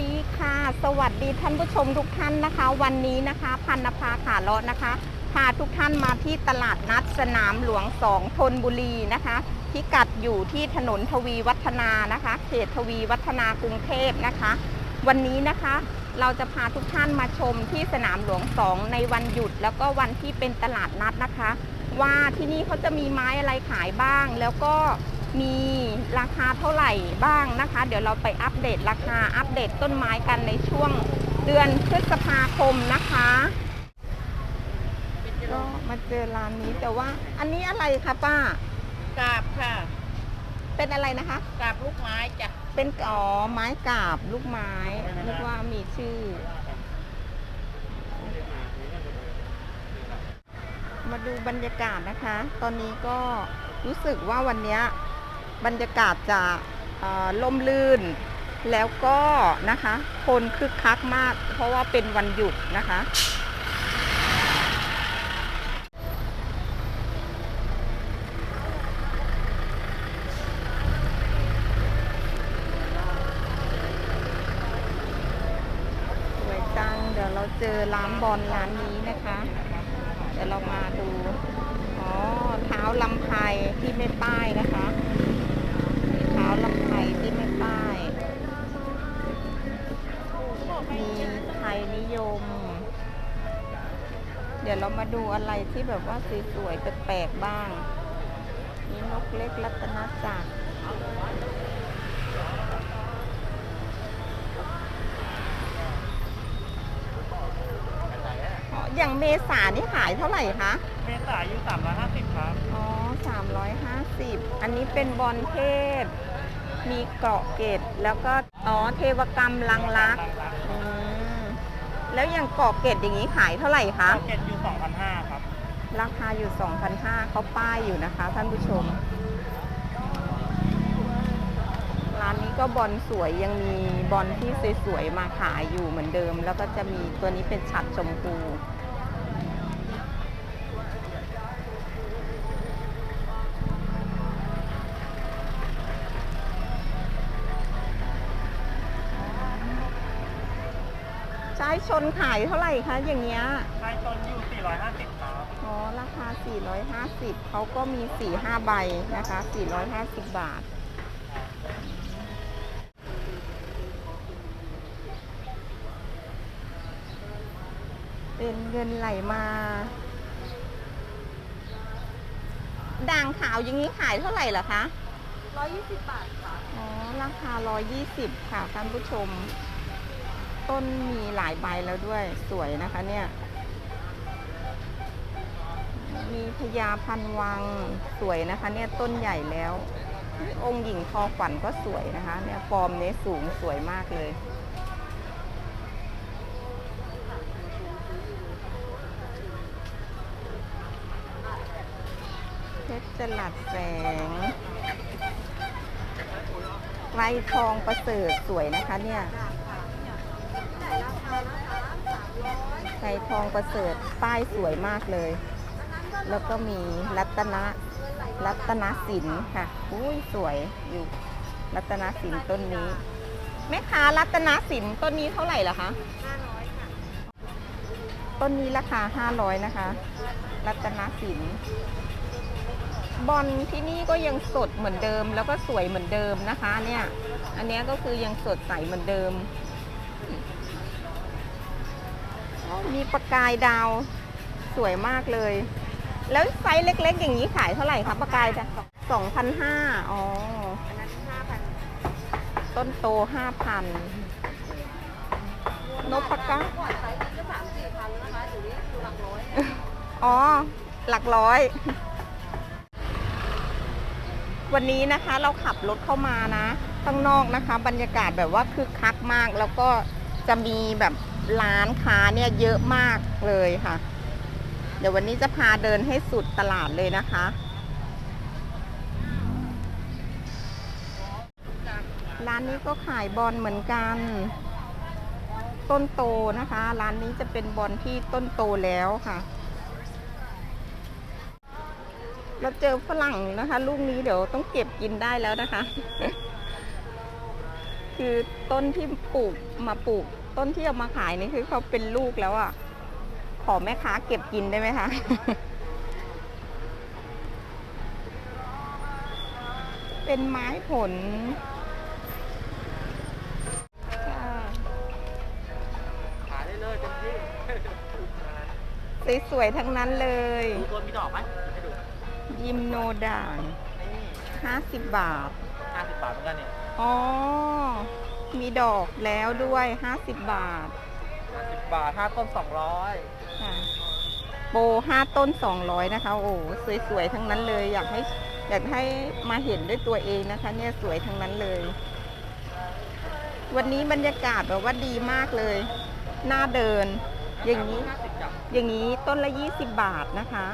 ดีค่ะ สวัสดีท่านผู้ชมทุกท่านนะคะ วันนี้นะคะ พันนภาขาเลาะนะคะพาทุกท่านมาที่ตลาดนัดสนามหลวงสองธนบุรีนะคะพิกัดอยู่ที่ถนนทวีวัฒนานะคะ เขตทวีวัฒนากรุงเทพนะคะ วันนี้นะคะเราจะพาทุกท่านมาชมที่สนามหลวงสองในวันหยุด แล้วก็วันที่เป็นตลาดนัดนะคะ ว่าที่นี่เขาจะมีไม้อะไรขายบ้าง แล้วก็ มีราคาเท่าไหร่บ้างนะคะ เดี๋ยวเราไปอัปเดตราคาอัปเดตต้นไม้กันในช่วงเดือนพฤษภาคมนะคะก็มาเจอร้านนี้แต่ว่าอันนี้อะไรคะป้ากาบค่ะ เป็นอะไรนะคะ กาบลูกไม้จ้ะเป็นอ๋อไม้กาบลูกไม้นึกว่ามีชื่อ มาดูบรรยากาศนะคะ ตอนนี้ก็รู้สึกว่าวันเนี้ย บรรยากาศจะล่มลื่น แล้วก็นะคะ คนคึกคักมาก เพราะว่าเป็นวันหยุดนะคะ ที่แบบว่าสวยๆแปลกๆบ้างมีนกเล็กรัตนจักรอ๋ออย่างเมษานี่ขายเท่าไหร่คะ เมษาอยู่350 ครับ อ๋อสามร้อยห้าสิบอันนี้เป็นบอลเทศมีเกราะเกตแล้วก็ อ๋อ เทวกรรมลังลักษณ์อืมแล้วอย่างเกราะเกตอย่างนี้ขายเท่าไหร่คะ เก็ตอยู่2,500ครับ ราคาอยู่ 2,500เขาป้ายอยู่นะคะ ท่านผู้ชม ร้านนี้ก็บอลสวยยังมีบอลที่สวยๆมาขายอยู่เหมือนเดิม แล้วก็จะมีตัวนี้เป็นฉัดชมพูใช้ชนขายเท่าไหร่คะอย่างเงี้ยชายตนอยู่ 450ครับ อ๋อ ราคา 450เขาก็มี 4-5 ใบนะคะ 450 บาท เป็นเงินไหลมาด่างขาวอย่างนี้ขายเท่าไหร่เหรอคะ 120 บาทค่ะ อ๋อ ราคา 120 ค่ะท่านผู้ชม ต้นมีหลายใบแล้วด้วย สวยนะคะเนี่ย มีพญาพันวังสวยนะคะ เนี่ยต้นใหญ่แล้ว องค์หญิงคอขวัญก็สวยนะคะ เนี่ยฟอร์มเนี้สูงสวยมากเลย เพชรจลัดแสงไกลทองประเสริฐสวยนะคะเนี่ยไกลทองประเสริฐป้ายสวยมากเลย แล้วก็มีรัตนะรัตนสินค่ะ อุ้ยสวยอยู่ รัตนสินต้นนี้ แม่ค้ารัตนสินต้นนี้เท่าไหร่ล่ะคะ500ค่ะต้นนี้ราคา 500 นะคะ รัตนสินบอลที่นี่ก็ยังสดเหมือนเดิม แล้วก็สวยเหมือนเดิมนะคะ เนี่ย อันเนี้ยก็คือยังสดใสเหมือนเดิม มีประกายดาวสวยมากเลย แล้วไซส์เล็กๆ อย่างนี้ขายเท่าไหร่คะประกายดาวสองพันห้าอ๋อ อันนั้น5,000ต้นโตห้าพันนพกาก่อนไซส์นี้ก็3-4,000นะคะเดี๋ยวนี้อยู่หลักร้อย อ๋อ หลักร้อย วันนี้นะคะเราขับรถเข้ามานะ ข้างนอกนะคะ บรรยากาศแบบว่าคึกคักมาก แล้วก็จะมีแบบร้านค้าเนี่ยเยอะมากเลยค่ะเดี๋ยววันนี้จะพาเดินให้สุดตลาดเลยนะคะ ร้านนี้ก็ขายบอลเหมือนกัน ต้นโตนะคะ ร้านนี้จะเป็นบอลที่ต้นโตแล้วค่ะ เราเจอฝรั่งนะคะ ลูกนี้เดี๋ยวต้องเก็บกินได้แล้วนะคะ คือต้นที่ปลูกมาปลูก ต้นที่เอามาขายนี่คือเขาเป็นลูกแล้วอะ ขอแม่ค้าเก็บกินได้ไหมคะ เป็นไม้ผลค่ะขายได้เลยเต็มที่สวยๆทั้งนั้นเลย ดูตัวมีดอกไหมให้ดู ยิมโนด่างนี่50 บาท ห้าสิบบาทเหมือนกันเนี่ยอ๋อ มีดอกแล้วด้วย 50 บาท ห้าสิบบาทห้าต้นสองร้อยค่ะ โปร5ต้น200นะคะ โอ้สวยๆทั้งนั้นเลยอยากให้อยากให้มาเห็นด้วยตัวเองนะคะ เนี่ยสวยทั้งนั้นเลย วันนี้บรรยากาศแบบว่าดีมากเลยน่าเดิน อย่างนี้ห้าสิบจับอย่างนี้ต้นละ20บาทนะคะ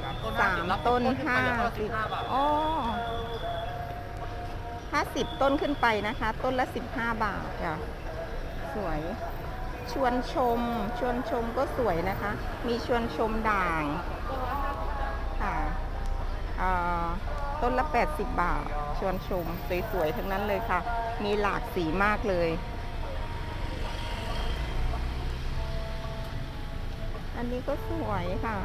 สามต้นสาม50ต้นรับห้าต้สิบห้าบาทอ๋อห้าสิบต้นขึ้นไปนะคะ ต้นละสิบห้าบาทค่ะสวย ชวนชม ชวนชมก็สวยนะคะ มีชวนชมด่างค่ะต้นละ 80 บาท ชวนชม สวยๆ ทั้งนั้นเลยค่ะ มีหลากสีมากเลย อันนี้ก็สวยค่ะ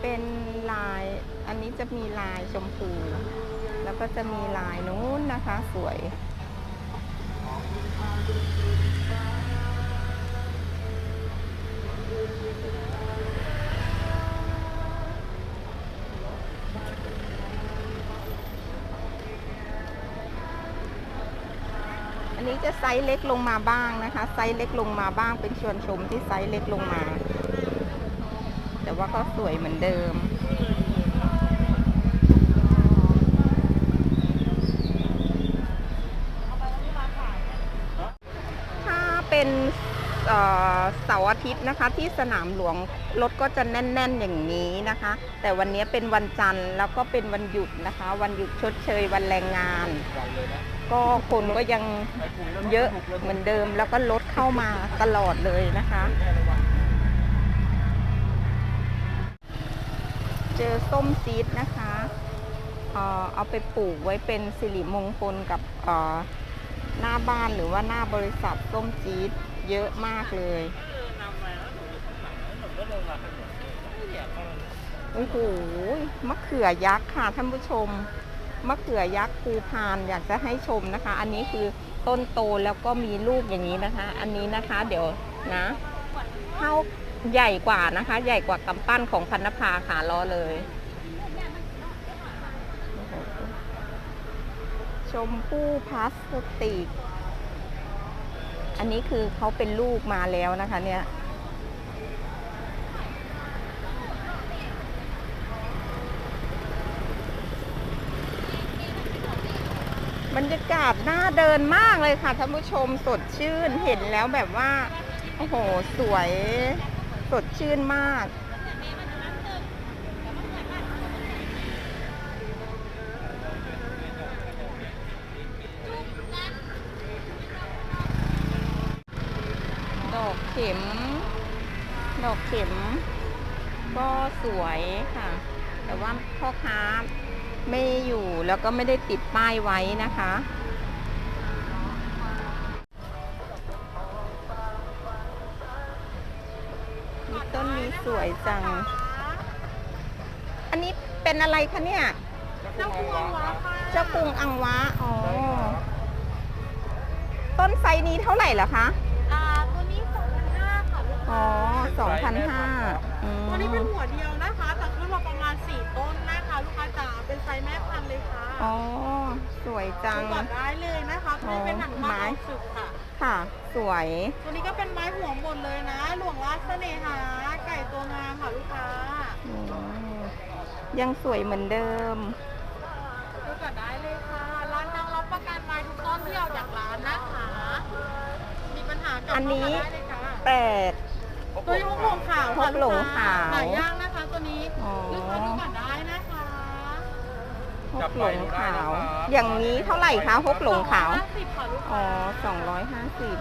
เป็นลาย อันนี้จะมีลายชมพู แล้วก็จะมีลายนู้นนะคะ สวย นี้จะไซส์เล็กลงมาบ้างนะคะ ไซส์เล็กลงมาบ้างเป็นชวนชมที่ไซส์เล็กลงมา แต่ว่าก็สวยเหมือนเดิม ถ้าเป็นเสาร์อาทิตย์นะคะที่สนามหลวงรถก็จะแน่น ๆ อย่างนี้นะคะ แต่วันนี้เป็นวันจันทร์แล้วก็เป็นวันหยุดนะคะ วันหยุดชดเชยวันแรงงานวันเลยนะ ก็คนก็ยังเยอะเหมือนเดิม แล้วก็รถเข้ามาตลอดเลยนะคะ เจอส้มซีดนะคะเอาไปปลูกไว้เป็นสิริมงคลกับหน้าบ้านหรือว่าหน้าบริษัทส้มจี๊ดเยอะมากเลยโอ้โหมะเขือยักษ์ค่ะท่านผู้ชม มะเขือยักษ์ภูพานอยากจะให้ชมนะคะ อันนี้คือต้นโตแล้วก็มีลูกอย่างนี้นะคะ อันนี้นะคะเดี๋ยวนะเท่าใหญ่กว่านะคะ ใหญ่กว่ากำปั้นของพันนภาขาล้อเลย ชมพู่พลาสติก อันนี้คือเขาเป็นลูกมาแล้วนะคะเนี่ย บรรยากาศน่าเดินมากเลยค่ะท่านผู้ชมสดชื่นเห็นแล้วแบบว่า โอ้โห สวยสดชื่นมาก ดอกเข็ม ดอกเข็ม ก็สวยค่ะ แต่ว่าพ่อค้า ไม่อยู่แล้วก็ไม่ได้ติดป้ายไว้นะคะมีต้นนี้สวยจัง อันนี้เป็นอะไรคะเนี่ย เจ้าพวงวะค่ะเจ้ากรุงอังวะ อ๋อ ต้นไซนี้เท่าไหร่เหรอคะ อ่าตัวนี้สองพันห้าค่ะลูกอ๋อค้าสองพันห้าอืมตัวนี้เป็นหัวเดียวนะ คะแต่ขึ้นมาประมาณสี่ต้นนะคะลูกค้าจ๋าเป็นไซส์แม่พันธุ์เลยค่ะอ๋อ สวยจัง ดูก่อนได้เลยนะคะตัวนี้เป็นหนังไม้ไม้สึกค่ะ ค่ะ สวย ตัวนี้ก็เป็นไม้หัวหมดเลยนะ หลวงรักเสน่หา ไก่ตัวงามค่ะลูกค้าอืมยังสวยเหมือนเดิม ดูก่อนได้เลยค่ะ ร้านนางรับประกันไม้ทุกต้นที่ออกจากร้านนะคะ มีปัญหากับอันนี้ เข้ามาได้เลยค่ะแปดตัวนี้ฮกหลงขาวฮค่ะกหลงขาว หายากนะคะ ตัวนี้อ๋อลูกค้าดูก่อนได้นะคะฮกหลงขาว อย่างนี้เท่าไหร่คะฮกหลงขาวสิบค่ะลูกอ๋อค้าสองร้อยห้าสิบ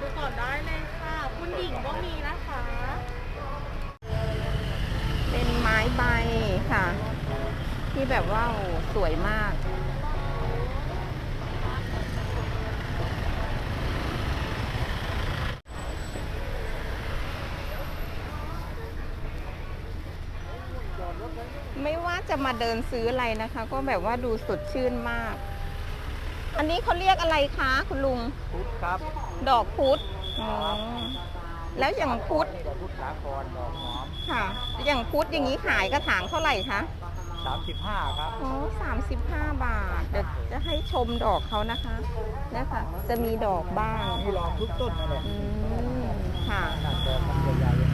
ดูก่อนได้เลยค่ะ คุณหญิงก็มีนะคะเป็นไม้ใบค่ะ ที่แบบว่าโอ้สวยมาก ไม่ว่าจะมาเดินซื้ออะไรนะคะ ก็แบบว่าดูสดชื่นมาก อันนี้เขาเรียกอะไรคะคุณลุง พุทธครับดอกพุธอ๋อแล้วอย่างพุธนี่ดอกพุทธสาครดอกหอมค่ะ อย่างพุธอย่างนี้ขายกระถางเท่าไหร่คะ35ครับอ๋อสามสิบห้าบาท เดี๋ยวจะให้ชมดอกเขานะคะนะคะจะมีดอกบ้างนี่ลองทุกต้นนั่นแหละอืมค่ะขนาดดอกมันใหญ่ๆ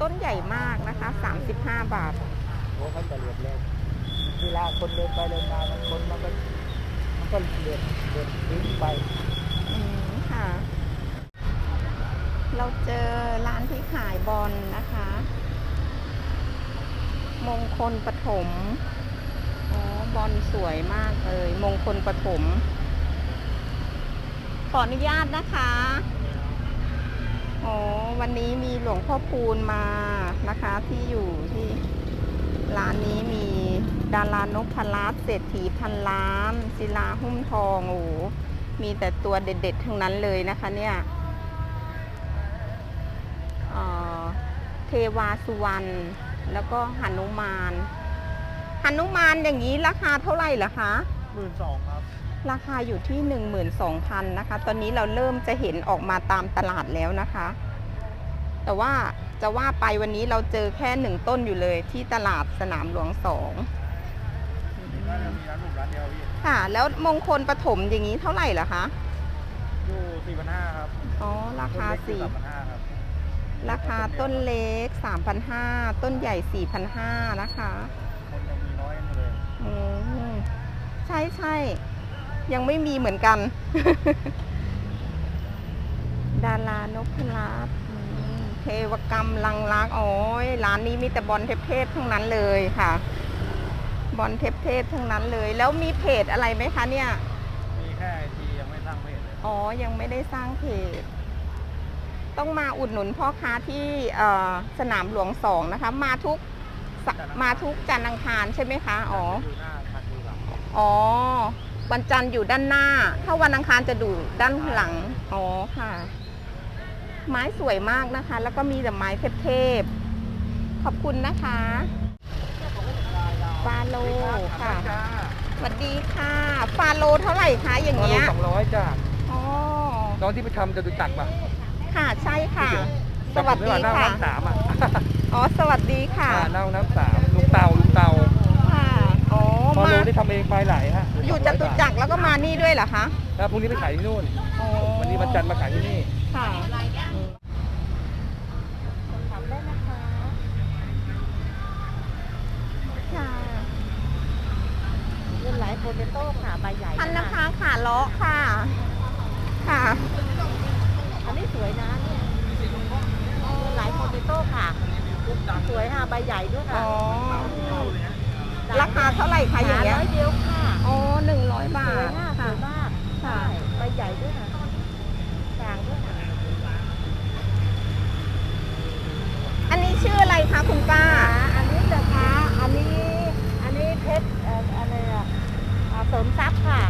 ต้นใหญ่มากนะคะ 35 บาท โอ้เขาจะเหรียญแล้วเวลาคนเดินไปเดินมามันคนมันก็มันก็เหรียญเหรียญทิ้งไปอืมค่ะ เราเจอร้านที่ขายบอลนะคะ มงคลปฐมอ๋อบอลสวยมากเลย มงคลปฐมขออนุญาตนะคะ อ๋อวันนี้มีหลวงพ่อพูนมานะคะ ที่อยู่ที่ร้านนี้มีดารานพรัตน์เศรษฐีพันล้านศิลาหุ้มทองโอ้โหมีแต่ตัวเด็ดๆทั้งนั้นเลยนะคะเนี่ยเอ่อเทวาสุวรรณแล้วก็หนุมานหนุมานอย่างนี้ราคาเท่าไหร่เหรอคะ หมื่นสองครับ ราคาอยู่ที่ 12,000นะคะ ตอนนี้เราเริ่มจะเห็นออกมาตามตลาดแล้วนะคะ แต่ว่าจะว่าไปวันนี้เราเจอแค่หนึ่งต้นอยู่เลยที่ตลาดสนามหลวงสองน่าจะมีร้านหนุ่มร้านเดียวพี่ค่ะ แล้วมงคลปฐมอย่างนี้เท่าไหร่เหรอคะอยู่สี่พันห้าครับอ๋อราคาต้นเล็กสี่สามพันห้าครับราคาต้นเล็ก 3,500 ต้นใหญ่ 4,500 นะคะ คนยังมีน้อยอยู่เลย อืม ใช่ใช่ยังไม่มีเหมือนกัน ดารานพรัตน์อืมเทวกรรมลังรักโอ้ยร้านนี้มีแต่บอลเทพๆทั้งนั้นเลยค่ะ บอลเทพๆทั้งนั้นเลย แล้วมีเพจอะไรไหมคะเนี่ย มีแค่ไอทียังไม่สร้างเพจเลยอ๋อ ยังไม่ได้สร้างเพจ ต้องมาอุดหนุนพ่อค้าที่เอ่อสนามหลวงสองนะคะ มาทุกสมาทุกจันทร์อังคารใช่ไหมคะ อ๋อดูหน้าคันดูหลัง อ๋อ วันจันทร์อยู่ด้านหน้า ถ้าวันอังคารจะดูด้านหลัง อ๋อค่ะ ไม้สวยมากนะคะ แล้วก็มีแต่ไม้เทพๆ ขอบคุณนะคะฟาโลค่ะสวัสดีค่ะ ฟาโลเท่าไหร่คะอย่างเงี้ยสองร้อยจ้าอ๋อน้องที่ไปทำจะดูจักรป่ะ ค่ะใช่ค่ะ สวัสดีเน่าค่ะน้ำสามอะ อ๋อ สวัสดีค่ะอ่าเน่าน้ำสามลุงเตาลุงเตาค่ะ อ๋อพอมารู้ได้ทำเองปลายไหลฮะอยู่จตุจักรแล้วก็มานี่ด้วยเหรอคะแล้วพรุ่งนี้ไปขายที่นู่น อ๋อวันนี้วันจันทร์มาขายที่นี่ ค่ะ ค่ะเงินไหลโปเตโต้ค่ะใบใหญ่พันนภาขาเลาะค่ะ ค่ะ อันนี้สวยนะเนี่ยเงินไหลโปเตโต้ค่ะ สวยค่ะใบใหญ่ด้วยอ๋ค่ะ อ ราคาเท่าไหร่คะอย่างเงี้ยร้อยเดียวค่ะอ๋อหนึ่งร้อยบาสวยทมากสค่ะวยมากค่ะใช่ใบใหญ่ด้วยค่ะกลางด้วยค่ะอันนี้ชื่ออะไรคะคุณป้า อันนี้จะคะอันนี้อันนี้เพชรเอ่ออะไรอะอ่าเสริมทรัพย์ค่ะ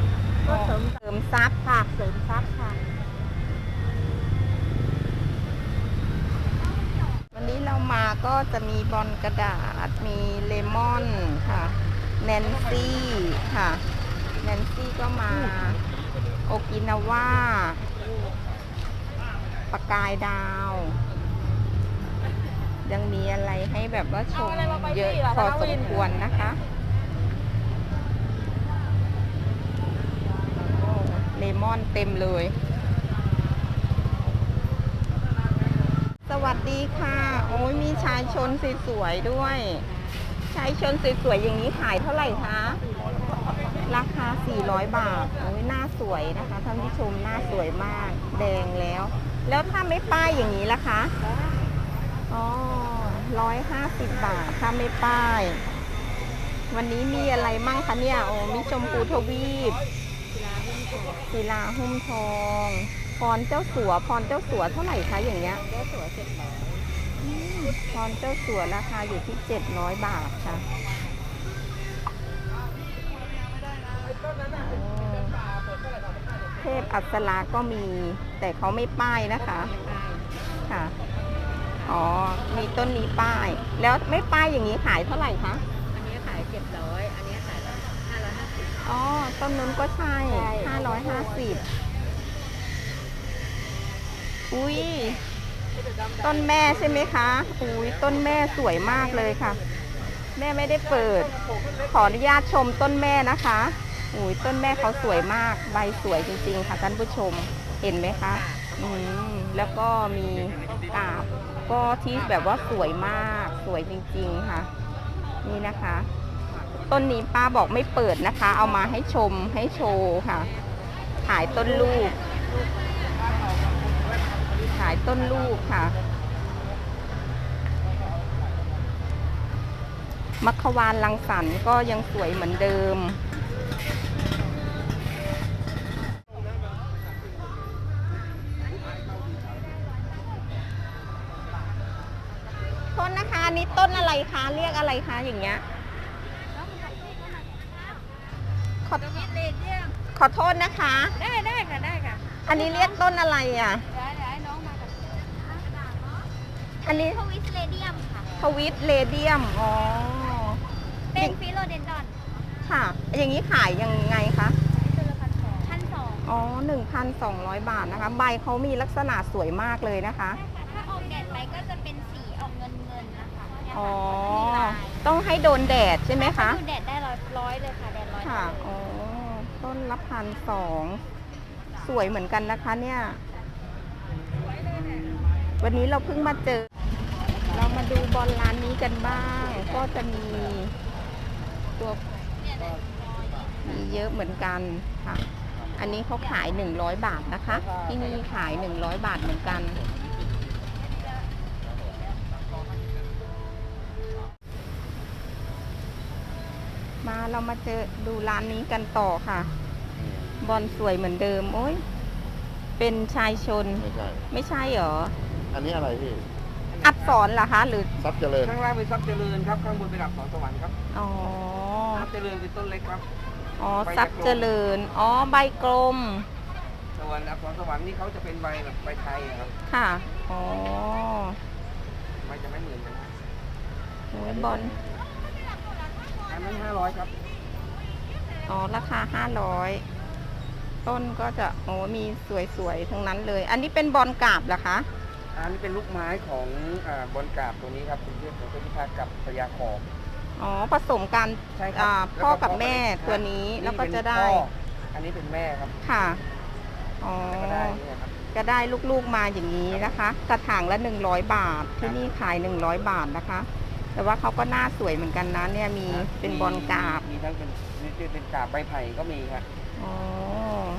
ก็เสริมเสริมทรัพย์ค่ะเสริมทรัพย์ค่ะ มาก็จะมีบอลกระดาษ มีเลมอนค่ะ แนนซี่ค่ะ แนนซี่ก็มา โอกินาว่าปากกายดาว ยังมีอะไรให้แบบว่าชมเยอะพอสมควรนะคะเลมอนเต็มเลย สวัสดีค่ะ โอ้ยมีชายชนสวยๆด้วย ชายชนสวยๆอย่างนี้ขายเท่าไหร่คะ ราคา 400 บาท โอ้ยหน้าสวยนะคะท่านผู้ชมหน้าสวยมาก แดงแล้ว แล้วถ้าไม่ป้ายอย่างนี้ล่ะคะ อ๋อร้อยห้าสิบบาท ถ้าไม่ป้าย วันนี้มีอะไรมั่งคะเนี่ย โอ้มีชมพูทวีปศิลาหุ้มทอง พรเจ้าสัวพรเจ้าสัวเท่าไหร่คะอย่างเงี้ยได้สวยเจ็ดร้อยอพรเจ้าสัวราคาอยู่ที่700บาทค่ะโอ้เทพอัศราก็มี แต่เขาไม่ป้ายนะคะค่ะอ๋อ มีต้นนี้ป้าย แล้วไม่ป้ายอย่างนี้ขายเท่าไหร่คะ อันนี้ขายเจ็ดร้อย อันนี้ขายห้าร้อยห้าสิบอ๋อ ต้นนู้นก็ใช่ใช่ห้าร้อยห้าสิบ อุ้ยต้นแม่ใช่ไหมคะอุ้ยต้นแม่สวยมากเลยค่ะ แม่ไม่ได้เปิด ขออนุญาตชมต้นแม่นะคะอุ้ยต้นแม่เขาสวยมาก ใบสวยจริงๆ ค่ะท่านผู้ชมเห็นไหมคะอืมแล้วก็มีกาบก็ที่แบบว่าสวยมากสวยจริงๆค่ะ นี่นะคะ ต้นนี้ป้าบอกไม่เปิดนะคะ เอามาให้ชมให้โชว์ค่ะขายต้นลูกายต้นลูกค่ะ มัคควานลังสรรค์ก็ยังสวยเหมือนเดิม โทษนะคะอันนี้ต้นอะไรคะ เรียกอะไรคะอย่างเงี้ย ขอตรงนี้เลเดียมขอโทษนะคะ ได้ได้ค่ะได้ค่ะ อันนี้เรียกต้นอะไรอะ อันนี้ทวิสเลเดียมค่ะ ทวิตเลเดียม อ๋อ เป็นฟิโลเดนดอนค่ะ อย่างนี้ขายยังไงคะ ตัวละพันสองพันสองอ๋อ 1,200 บาทนะคะ ใบเขามีลักษณะสวยมากเลยนะคะ ถ้าออกแดดไปก็จะเป็นสีออกเงินเงินๆนะคะเนี่ยอ๋อค่ะก็จะมีลายต้องให้โดนแดดใช่ไหมคะ ดูแดดได้ร้อยร้อยเลยค่ะ แดดร้อยค่ะ อ๋อ ต้นละพันสอง สวยเหมือนกันนะคะเนี่ย วันนี้เราเพิ่งมาเจอเรา มาดูบอลร้านนี้กันบ้าง ก็จะมีตัวมีเยอะเหมือนกันค่ะ อันนี้เขาขาย 100 บาทนะคะ ที่นี่ขาย 100 บาทเหมือนกัน มาเรามาเจอดูร้านนี้กันต่อค่ะ บอลสวยเหมือนเดิม โอ้ยเป็นชายชน ไม่ใช่ ไม่ใช่เหรอ อันนี้อะไรพี่ อักษรเหรอคะหรือทรัพย์เจริญข้างล่างเป็นทรัพย์เจริญครับข้างบนเป็นอักษรสวรรค์ครับอ๋อทรัพย์เจริญเป็นต้นเล็กครับ อ๋อใบทรัพย์เจริญอ๋อใบกลมส่วนอักษรสวรรค์นี่เขาจะเป็นใบแบบใบไทยอะครับค่ะอ๋อใบจะไม่เหมือนกันครับโอ้ยบอลอันนั้นห้าร้อยครับอ๋อราคา500ต้นก็จะโอ้มีสวยๆทั้งนั้นเลย อันนี้เป็นบอลกราบเหรอคะ อันนี้เป็นลูกไม้ของอ่าบอลกราบตัวนี้ครับเป็นเรื่องของต้นพิพาทกับพญาขอบอ๋อผสมกันใช่ครัอ่าแล้วพ่อกับพ่แม่ ตัวนี้แล้วก็เป็นจะได้พ่ออันนี้เป็นแม่ครับค่ะอ๋อ แล้วก็ได้เนี่ยครับก็ได้ลูกๆมาอย่างนี้นะคะ กระถางละ 100 บาท ที่นี่ขาย 100 บาทนะคะ แต่ว่าเขาก็หน้าสวยเหมือนกันนะเนี่ยมีเป็นบอลกราบมีทั้งเป็นนี่เป็นกาบใบไผ่ก็มีครับอ๋อ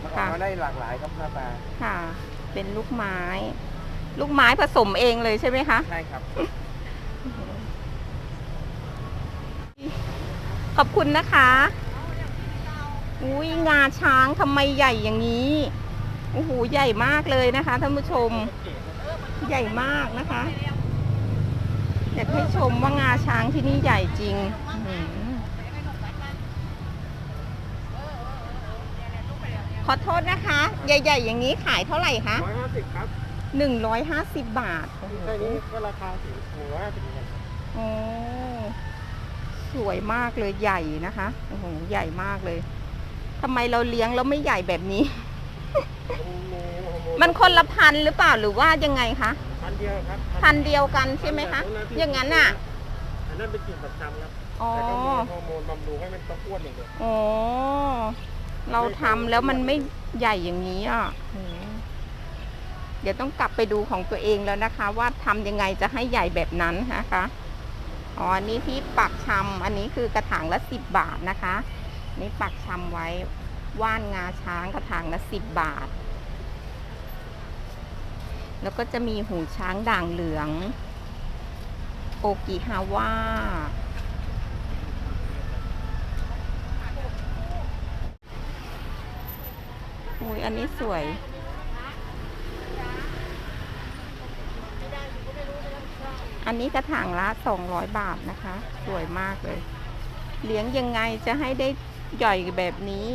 มันออค่ะกมาได้หลากหลายครับหน้าตาค่ะ เป็นลูกไม้ ลูกไม้ผสมเองเลยใช่ไหมคะ ใช่ครับ ขอบคุณนะคะ อุ้ยงาช้างทำไมใหญ่อย่างนี้โอ้โหใหญ่มากเลยนะคะท่านผู้ชม ใหญ่มากนะคะอยากให้ชมว่างาช้างที่นี่ใหญ่จริงอื้อหือขอโทษนะคะ ใหญ่ ๆ อย่างนี้ขายเท่าไหร่คะร้อยห้าสิบครับ หนึ่งร้อยห้าสิบบาทแค่นี้ก็ราคาถึงหนึ่งร้อยห้าสิบเหมือนกันโอ้สวยมากเลยใหญ่นะคะโอ้โหใหญ่มากเลยทำไมเราเลี้ยงแล้วไม่ใหญ่แบบนี้ มันคนละพันธุ์หรือเปล่าหรือว่ายังไงคะพันเดียวครับพันธุ์เดียวกันใช่ไหมคะอย่างนั้นอะอันนั้นเป็นกลิ่นประจำครับอ๋อแต่ก็มีฮอร์โมนบำรุงให้มันต้องอ้วนอย่างเดียวอ๋อเราทำแล้วมันไม่ใหญ่อย่างนี้อะโห เดี๋ยวต้องกลับไปดูของตัวเองแล้วนะคะ ว่าทำยังไงจะให้ใหญ่แบบนั้นนะคะอ๋ออันนี้ที่ปักชำอันนี้คือกระถางละสิบบาทนะคะนี่ปักชำไว้ว่านงาช้างกระถางละสิบบาท แล้วก็จะมีหูช้างด่างเหลืองโอกิฮาว่าอุ้ยอันนี้สวย อันนี้กระถางละ 200 บาทนะคะ สวยมากเลย เลี้ยงยังไงจะให้ได้ใหญ่แบบนี้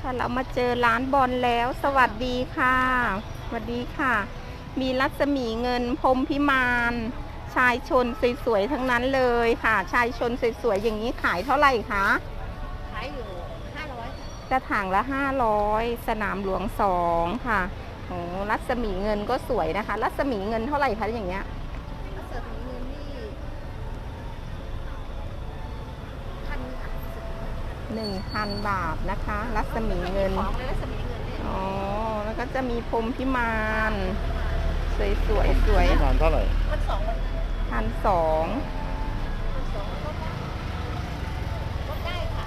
ค่ะเรามาเจอร้านบอลแล้ว สวัสดีค่ะ สวัสดีค่ะ มีรัศมีเงินพรมพิมานชายชนสวยๆทั้งนั้นเลยค่ะ ชายชนสวยๆอย่างนี้ขายเท่าไหร่คะ ขายอยู่ กระถางละ 500 สนามหลวงสองค่ะโอ้รัศมีเงินก็สวยนะคะ รัศมีเงินเท่าไหร่คะอย่างเงี้ยเสิร์ฟเงินนี่พันค่ะ1,000บาทนะคะ รัศมีเงินของเลยรัศมีเงินเนี่ยอ๋อแล้วก็จะมีพรหมพิมานสวยสวยๆสวยนานเท่าไหร่มันสองมันพันสอง มันสองก็ได้ก็ได้ค่ะ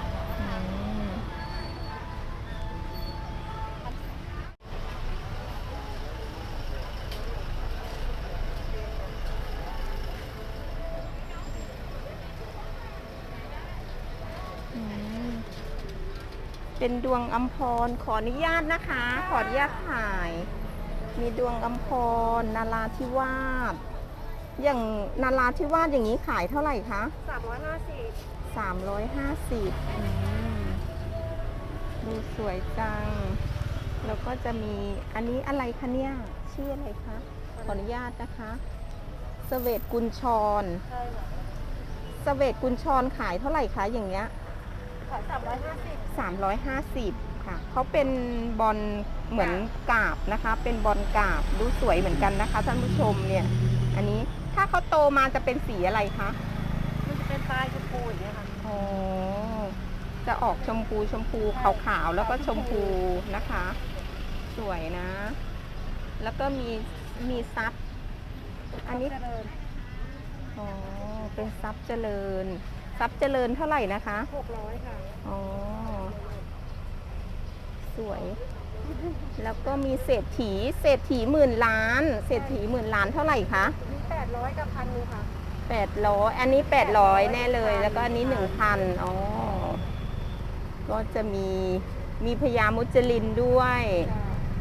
เป็นดวงอัมพร ขออนุญาตนะคะ ขออนุญาตถ่าย มีดวงอัมพร นาราธิวาส อย่างนาราธิวาสอย่างนี้ขายเท่าไหร่คะสามร้อยห้าสิบสามร้อยห้าสิบดูสวยจัง แล้วก็จะมีอันนี้อะไรคะเนี่ย ชื่ออะไรคะ ขออนุญาตนะคะสเวตกุญชรใช่ค่ะสเวตกุญชรขายเท่าไหร่คะอย่างเงี้ย ขายสามร้อยห้าสิบ350 ค่ะ เขาเป็นบอลเหมือนกาบนะคะ เป็นบอลกาบดูสวยเหมือนกันนะคะท่านผู้ชมเนี่ย อันนี้ถ้าเขาโตมาจะเป็นสีอะไรคะมันจะเป็นปลายชมพูอย่างเงี้ยค่ะอ๋อจะออกชมพูชมพูขาวๆแล้วก็ชมพูนะคะ สวยนะ แล้วก็มีมีซับอันนี้ เจริญ อ๋อ เป็นซับเจริญ ซับเจริญเท่าไหร่นะคะหกร้อยค่ะ อ๋อ สวย แล้วก็มีเศรษฐี เศรษฐีหมื่นล้าน เศรษฐีหมื่นล้านเท่าไหร่คะมีแปดร้อยกับพันนึงค่ะแปดร้อยอันนี้แปดร้อยแน่เลย แล้วก็อันนี้หนึ่งพันอ๋อ ก็จะมีมีพญามุจลินด้วย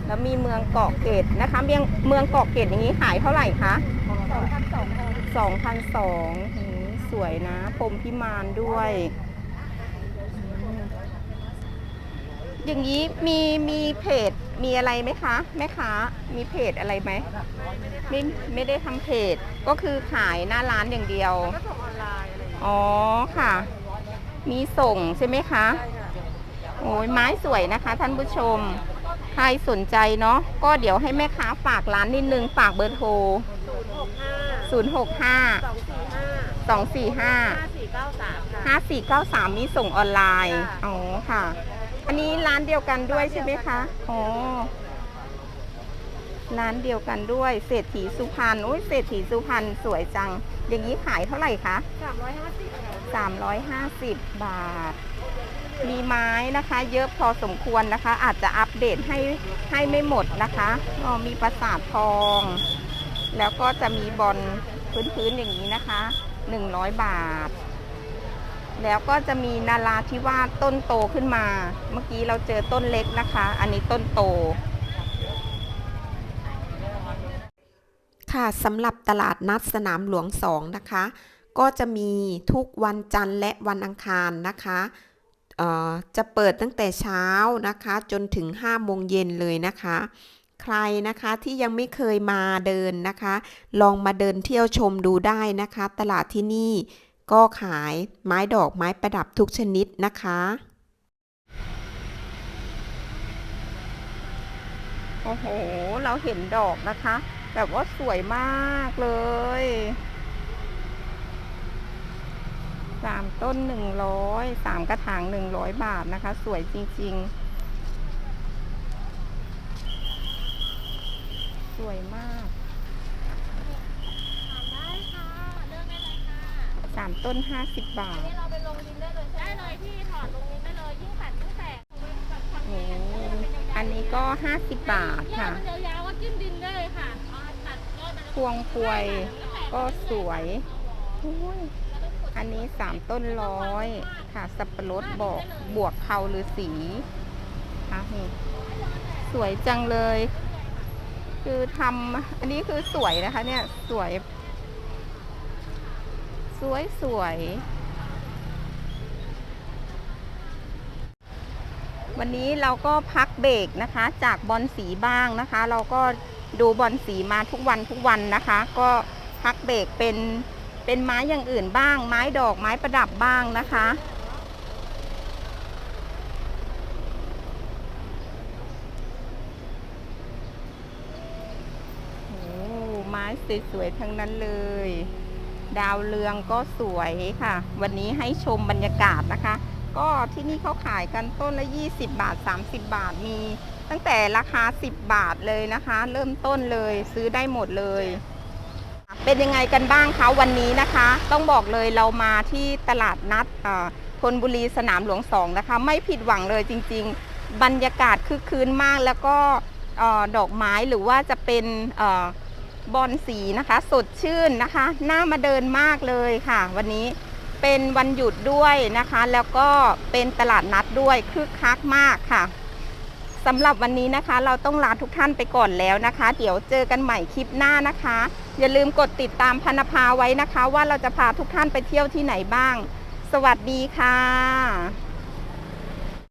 แล้วมีเมืองเกาะเกตนะคะ เมืองเมืองเกาะเกตอย่างนี้ขายเท่าไหร่คะสองพันสองค่ะสองพันสอง สวยนะพรหมพิมานด้วยอืมอย่างนี้มีมีเพจมีอะไรไหมคะแม่ค้ามีเพจอะไรไหมไม่ไม่ได้ทำเพจก็คือขายหน้าร้านอย่างเดียวก็ส่งออนไลน์อะไรอย่างเงี้ยอ๋อค่ะ มีส่งใช่ไหมคะใช่ค่ะโอ้ยไม้สวยนะคะ ท่านผู้ชม ใครสนใจเนาะก็เดี๋ยวให้แม่ค้าฝากร้านนิดนึงฝากเบอร์โทรศูนย์หกห้า065 สองสี่ห้า245ห้าสี่เก้าสามค่ะ5493มีส่งออนไลน์ค่ะ อ๋อค่ะ อันนี้ร้านเดียวกันด้วยใช่ไหมคะอ๋อร้านเดียวกันด้วยเศรษฐีสุพรรณโอ้ยเศรษฐีสุพรรณสวยจัง อย่างนี้ขายเท่าไหร่คะ สามร้อยห้าสิบค่ะ350 บาท มีไม้นะคะ เยอะพอสมควรนะคะ อาจจะอัปเดตให้ให้ไม่หมดนะคะอ๋อมีปราสาททอง แล้วก็จะมีบอลพื้นๆอย่างนี้นะคะ 100 บาท แล้วก็จะมีนาราธิวาสต้นโตขึ้นมา เมื่อกี้เราเจอต้นเล็กนะคะ อันนี้ต้นโต ค่ะสำหรับตลาดนัดสนามหลวง2นะคะ ก็จะมีทุกวันจันทร์และวันอังคารนะคะจะเปิดตั้งแต่เช้านะคะ จนถึง5โมงเย็นเลยนะคะ ใครนะคะที่ยังไม่เคยมาเดินนะคะ ลองมาเดินเที่ยวชมดูได้นะคะ ตลาดที่นี่ก็ขายไม้ดอกไม้ประดับทุกชนิดนะคะ โอ้โห เราเห็นดอกนะคะ แบบว่าสวยมากเลยสามต้นหนึ่งร้อยสามกระถางหนึ่งร้อยบาทนะคะ สวยจริง ๆ สวยมากได้ค่ะเลือกได้เลยค่ะสามต้นห้าสิบบาท นี่เราไปลงดินได้เลยได้เลยพี่ถอดลงดินได้เลยยิ่งตัดยิ่งแตกโอ้อันนี้ก็ห้าสิบบาทยอค่ะดมันยาวๆก็จิ้มดินได้เลยค่ะเอาตัดยอดมันพวงพวยก็สวยอุ้ยอันนี้สามต้นร้อยค่ะ สับปะรดบอกบวกเขาหรือสีค่ะนี่สวยจังเลย คือทำอันนี้คือสวยนะคะ เนี่ยสวย สวยสวยวันนี้เราก็พักเบรกนะคะ จากบอลสีบ้างนะคะ เราก็ดูบอลสีมาทุกวันทุกวันนะคะ ก็พักเบรกเป็นเป็นไม้อย่างอื่นบ้าง ไม้ดอกไม้ประดับบ้างนะคะ โอ้ไม้ สวยๆทั้งนั้นเลย ดาวเรืองก็สวยค่ะ วันนี้ให้ชมบรรยากาศนะคะ ก็ที่นี่เขาขายกันต้นละ 20 บาท 30 บาทมี ตั้งแต่ราคา 10 บาทเลยนะคะ เริ่มต้นเลยซื้อได้หมดเลย เป็นยังไงกันบ้างคะวันนี้นะคะ ต้องบอกเลยเรามาที่ตลาดนัดอ่อธนบุรีสนามหลวงสองนะคะ ไม่ผิดหวังเลยจริง ๆ บรรยากาศคึกคืนมากแล้วก็ออดอกไม้หรือว่าจะเป็นอ บอลสีนะคะ สดชื่นนะคะน่ามาเดินมากเลยค่ะ วันนี้เป็นวันหยุดด้วยนะคะ แล้วก็เป็นตลาดนัดด้วยคึกคักมากค่ะสำหรับวันนี้นะคะ เราต้องลาทุกท่านไปก่อนแล้วนะคะ เดี๋ยวเจอกันใหม่คลิปหน้านะคะ อย่าลืมกดติดตามพนภาไว้นะคะ ว่าเราจะพาทุกท่านไปเที่ยวที่ไหนบ้าง สวัสดีค่ะ